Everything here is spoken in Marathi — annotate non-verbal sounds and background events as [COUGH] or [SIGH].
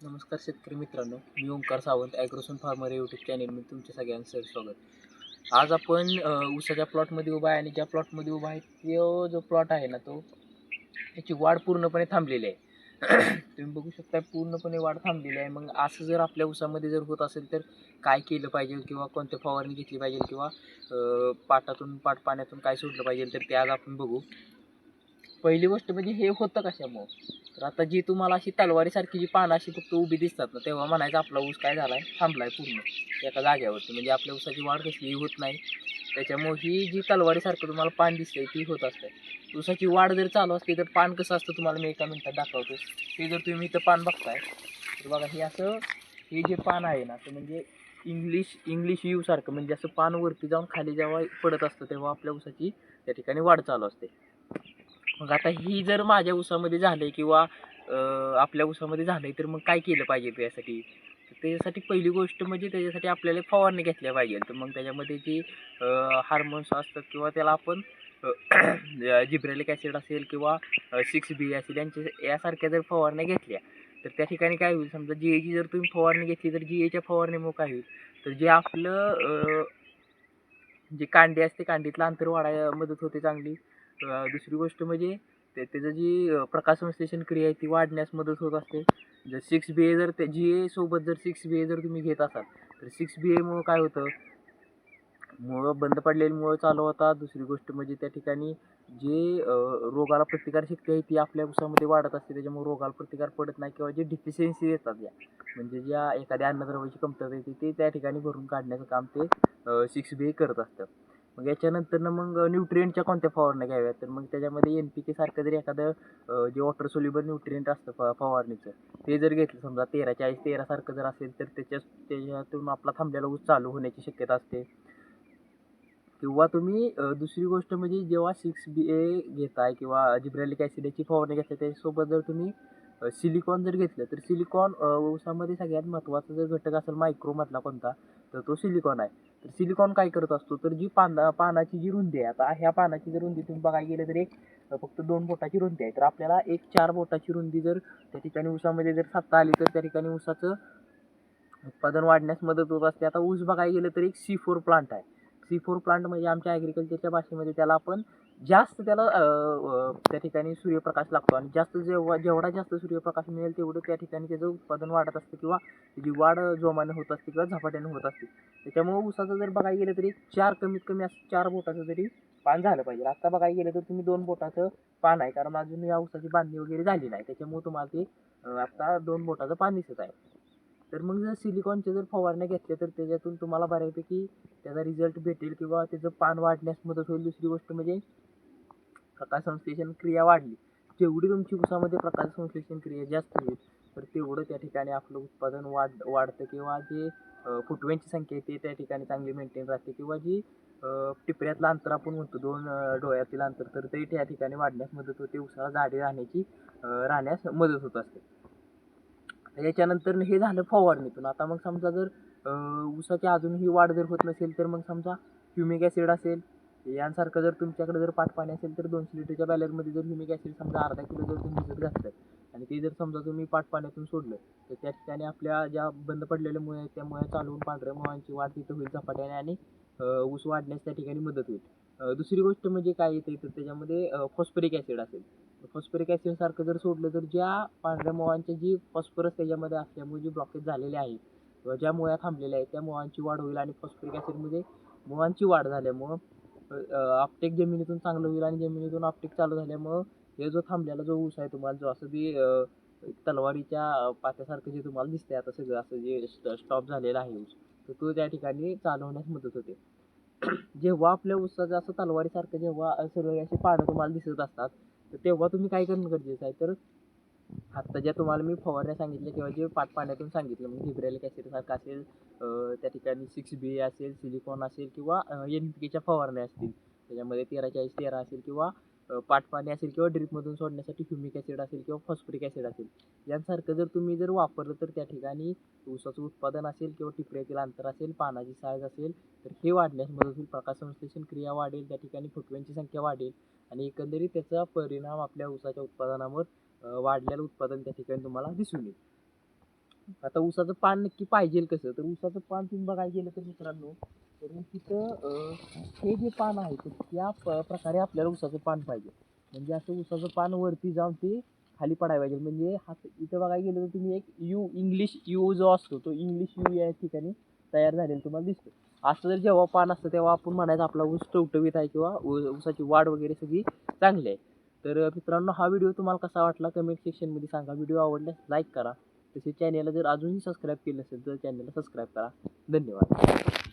नमस्कार शेतकरी मित्रांनो मी Omkar Sawant Agrosan farmer YouTube चॅनेलमध्ये तुमच्या सगळ्यांचं स्वागत. आज आपण उसाच्या प्लॉटमध्ये उभा आहे आणि ज्या प्लॉटमध्ये उभा आहे तो जो प्लॉट आहे ना तो त्याची वाढ पूर्णपणे थांबलेली आहे. [CLEARS THROAT] तुम्ही बघू शकता पूर्णपणे वाढ थांबलेली आहे. मग असं जर आपल्या उसामध्ये जर होत असेल तर काय केलं पाहिजे किंवा कोणत्या फवारणी घेतली पाहिजे किंवा पाटातून पाट पाण्यातून काय सोडलं पाहिजे तर ते आज आपण बघू. पहिली गोष्ट म्हणजे हे होतं कशामुळं? तर आता जी तुम्हाला अशी तलवारीसारखी जी पानं अशी फक्त उभी दिसतात ना तेव्हा म्हणायचं आपला ऊस काय झाला आहे थांबलाय पूर्ण. एका जाग्यावरती. म्हणजे आपल्या ऊसाची वाढ कसली होत नाही. त्याच्यामुळे ही जी तलवारीसारखं तुम्हाला पान दिसतंय ती होत असते ऊसाची वाढ जर चालू असते तर पान कसं असतं तुम्हाला मी एका मिनिटात दाखवतो. ते जर तुम्ही इथं पान बघताय तर बघा हे असं हे जे पान आहे ना ते म्हणजे इंग्लिश इंग्लिश यू सारखं. म्हणजे असं पान वरती जाऊन खाली जेव्हा पडत असतं तेव्हा आपल्या ऊसाची त्या ठिकाणी वाढ चालू असते. मग आता ही जर माझ्या ऊसामध्ये आहे किंवा आपल्या आपल्या ऊसामध्ये झालंय तर मग काय केलं पाहिजे त्यासाठी? तर त्याच्यासाठी पहिली गोष्ट म्हणजे त्याच्यासाठी आपल्याला फवारणी घेतल्या पाहिजे. तर मग त्याच्यामध्ये जी हार्मोन्स असतात किंवा त्याला आपण [CLEARS THROAT] जिब्रेलिक ॲसिड असेल किंवा सिक्स बी असेल यांच्या यासारख्या जर फवारण्या घेतल्या तर त्या ठिकाणी काय होईल? समजा जी एची जर तुम्ही फवारणी घेतली तर जी एच्या फवारणीमुळे काय होईल? तर जे आपलं जे कांडी असते कांडीतलं अंतर वाढायला मदत होते चांगली. दुसरी गोष्ट म्हणजे ते त्याचं जी प्रकाश संश्लेषण क्रिया आहे ती वाढण्यास मदत होत असते. जर सिक्स बी ए जर ते जी ए सोबत जर सिक्स बी ए जर तुम्ही घेत असाल तर सिक्स बी एमुळं काय होतं? मुळं बंद पडलेली मुळं चालू होतात. दुसरी गोष्ट म्हणजे त्या ठिकाणी जे रोगाला प्रतिकारशक्ती आहे ती आपल्या उसामध्ये वाढत असते. त्याच्यामुळे रोगाला प्रतिकार पडत नाही किंवा जे डिफिशियन्सी येतात या. म्हणजे ज्या एखाद्या अन्नद्रव्याची कमतरता येते ते त्या ठिकाणी भरून काढण्याचं काम ते सिक्स बी ए करत असतं. मग याच्यानंतर मग न्यूट्रियंटच्या कोणत्या फवारण्या घ्याव्यात? तर मग त्याच्यामध्ये एन पी के सारखं जर एखादं जे वॉटर सोल्युबल न्यूट्रियंट असतं फ फवारणीचं ते जर घेतलं समजा तेरा चाळीस तेरासारखं जर असेल तर त्याच्या त्याच्यातून आपला थांबलेला ऊस चालू होण्याची शक्यता असते. किंवा तुम्ही दुसरी गोष्ट म्हणजे जेव्हा सिक्स बी ए घेताय किंवा जिब्रॅलिक ॲसिडची फवारणी घेताय त्याच्यासोबत जर तुम्ही सिलिकॉन जर घेतलं तर सिलिकॉन ऊसामध्ये सगळ्यात महत्त्वाचा जर घटक असेल मायक्रोमधला कोणता तर तो सिलिकॉन आहे. तर सिलिकॉन काय करत असतो? तर जी पाना पानाची जी रुंदी आहे आता ह्या पानाची जर रुंदी तुम्ही बघायला गेलं तर एक फक्त दोन बोटाची रुंदी आहे. तर आपल्याला एक चार बोटाची रुंदी जर त्या ठिकाणी ऊसामध्ये जर सत्ता आली तर त्या ठिकाणी ऊसाचं उत्पादन वाढण्यास मदत होत असते. आता ऊस बघायला गेलं तर एक सी फोर प्लांट आहे. सी फोर प्लांट म्हणजे आमच्या ॲग्रिकल्चरच्या भाषेमध्ये त्याला आपण जास्त त्याला त्या ठिकाणी सूर्यप्रकाश लागतो. आणि जास्त जेव्हा जेवढा जास्त सूर्यप्रकाश मिळेल तेवढं त्या ठिकाणी त्याचं उत्पादन वाढत असतं किंवा त्याची वाढ जोमाने होत असते किंवा झपाट्याने होत असते. त्याच्यामुळे ऊसाचं जर बघायला गेलं तरी चार कमीत कमी असं चार बोटाचं जरी पान झालं पाहिजे. आत्ता बघायला गेलं तर तुम्ही दोन बोटाचं पान आहे. कारण अजून या ऊसाची बांधणी वगैरे झाली नाही. त्याच्यामुळे तुम्हाला ते आत्ता दोन बोटाचं पान दिसत आहे. तर मग जर सिलिकॉनच्या जर फवारण्या घेतल्या तर त्याच्यातून तुम्हाला बऱ्यापैकी त्याचा रिझल्ट भेटेल किंवा त्याचं पान वाढण्यास मदत होईल. दुसरी गोष्ट म्हणजे प्रकाश संश्लेषण क्रिया वाढली. जेवढी तुमची ऊसामध्ये प्रकाश संश्लेषण क्रिया जास्त होईल तर तेवढं त्या ठिकाणी आपलं उत्पादन वाढ वाढतं किंवा जे फुटव्यांची संख्या आहे ते त्या ठिकाणी चांगली मेंटेन राहते किंवा जी टिपऱ्यातलं अंतर आपण म्हणतो दोन डोळ्यातील अंतर तर ते त्या ठिकाणी वाढण्यास मदत होते. उसाला जाडी राहण्याची राहण्यास मदत होत असते. याच्यानंतर हे झालं फवारणीतून. आता मग समजा जर ऊसाची अजूनही वाढ जर होत नसेल तर मग समजा ह्युमिक ॲसिड असेल यांसारखं जर तुमच्याकडे जर पाट पाणी असेल तर दोनशे लिटरच्या बॅलरमध्ये जर ह्युमिक ॲसिड समजा अर्धा किलो जर तुम्ही भिजत घातलं आणि ते जर समजा तुम्ही पाट पाण्यातून सोडलं तर त्या ठिकाणी आपल्या ज्या बंद पडलेल्या मुळे आहेत त्या मुळे चालवून पांढऱ्या मुळांची वाढ तिथं होईल झपाट्याने आणि ऊस वाढण्यास त्या ठिकाणी मदत होईल. दुसरी गोष्ट म्हणजे काय येते तर त्याच्यामध्ये फॉस्फरिक ॲसिड असेल. फॉस्फरिक ॲसिडसारखं जर सोडलं तर ज्या पांढऱ्या मुळांच्या जी फॉस्फरस त्याच्यामध्ये असल्यामुळे जी ब्लॉकेज झालेले आहे किंवा ज्या मुळ्या थांबलेल्या आहेत त्या मुळांची वाढ होईल आणि फॉस्फरिक ॲसिडमध्ये मुळांची वाढ झाल्यामुळं आपटेक जमिनीतून चांगलं होईल आणि जमिनीतून आपटेक चालू झाल्यामुळं हे जो थांबलेला जो ऊस आहे तुम्हाला जो असं बी तलवारीच्या पात्यासारखं जे तुम्हाला दिसते आता सगळं असं जे स्टॉप झालेला आहे ऊस तर तो त्या ठिकाणी चालवण्यास मदत होते. [CLEARS THROAT] जेव्हा आपल्या ऊसाचं असं तलवारीसारखं जेव्हा सगळे असे पानं तुम्हाला दिसत असतात तर तेव्हा तुम्ही काय करणं गरजेचं आहे? तर आत्ता ज्या तुम्हाला मी फवारण्या सांगितल्या किंवा जे पाट पाण्यातून सांगितलं म्हणजे हिब्रेलिक ॲसिडसारखं असेल त्या ठिकाणी सिक्स बी असेल सिलिकॉन असेल किंवा एन पी केच्या फवारण्या असतील. त्याच्यामध्ये तेरा चाळीस तेरा असेल किंवा अ, पाट पाणी असेल किंवा ड्रिपमधून सोडण्यासाठी ह्युमिक ॲसिड असेल किंवा फॉस्फरिक ॲसिड असेल. यांसारखं जर तुम्ही जर वापरलं तर त्या ठिकाणी ऊसाचं उत्पादन असेल किंवा टिपऱ्यातील अंतर असेल पानाची साईज असेल तर हे वाढण्यास मदत होईल. प्रकाश संश्लेषण क्रिया वाढेल त्या ठिकाणी फुटव्यांची संख्या वाढेल आणि एकंदरीत त्याचा परिणाम आपल्या ऊसाच्या उत्पादनावर वाढलेलं उत्पादन त्या ठिकाणी तुम्हाला दिसून येईल. आता ऊसाचं पान नक्की पाहिजे कसं? तर ऊसाचं पान तुम्ही बघायला गेलं तर मित्रांनो तर मग तिथं हे जे पान आहे तर त्या प- प्रकारे आपल्याला ऊसाचं पान पाहिजे. म्हणजे असं ऊसाचं पान वरती जाऊन ते खाली पडायला पाहिजे. म्हणजे हात इथं बघायला गेलं तर तुम्ही एक यू इंग्लिश यू जो असतो तो इंग्लिश यू या ठिकाणी तयार झालेला तुम्हाला दिसतो. असं जर जेव्हा पान असतं तेव्हा आपण म्हणायचं आपला ऊस टवटवीत आहे किंवा ऊसाची वाढ वगैरे सगळी चांगली आहे. तर मित्रांनो हा व्हिडिओ तुम्हाला कसा वाटला कमेंट सेक्शनमध्ये सांगा. व्हिडिओ आवडल्यास लाईक करा. तसेच चॅनलला जर अजूनही सबस्क्राईब केलं असेल तर चॅनलला सबस्क्राईब करा. धन्यवाद.